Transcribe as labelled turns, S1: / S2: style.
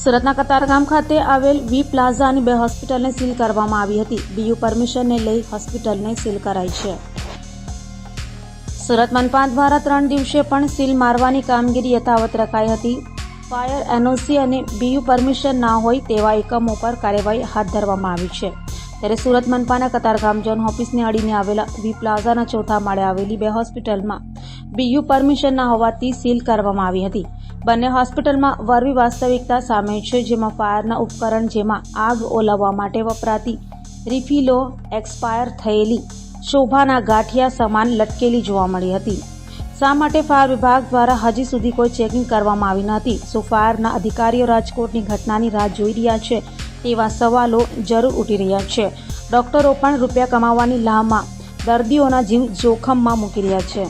S1: સુરતના કતારગામ ખાતે આવેલ વી પ્લાઝા અને બે હોસ્પિટલને સીલ કરવામાં આવી હતી. બીયુ પરમિશનને લઈ હોસ્પિટલને સીલ કરાઈ છે. સુરત મનપા દ્વારા ત્રણ દિવસે પણ સીલ મારવાની કામગીરી યથાવત રખાઈ હતી. ફાયર એનઓસી અને બીયુ પરમિશન ના હોય તેવા એકમો પર કાર્યવાહી હાથ ધરવામાં આવી છે. ત્યારે સુરત મનપાના કતારગામ ઝોન ઓફિસને અડીને આવેલા વી પ્લાઝાના ચોથા માળે આવેલી બે હોસ્પિટલમાં બીયુ પરમિશન ના હોવાથી સીલ કરવામાં આવી હતી. બંને હોસ્પિટલમાં વરવી વાસ્તવિકતા સામે છે, જેમાં ફાયરના ઉપકરણ જેમાં આગ ઓલવવા માટે વપરાતી રિફિલો એક્સપાયર થયેલી શોભાના ગાંઠિયા સમાન લટકેલી જોવા મળી હતી. શા માટે ફાયર વિભાગ દ્વારા હજી સુધી કોઈ ચેકિંગ કરવામાં આવી નથી શું ફાયરના અધિકારીઓ રાજકોટની ઘટનાની રાહ જોઈ રહ્યા છે તેવા સવાલો જરૂર ઉઠી રહ્યા છે. ડોક્ટરો પણ રૂપિયા કમાવાની લાહમાં દર્દીઓના જીવ જોખમમાં મૂકી રહ્યા છે.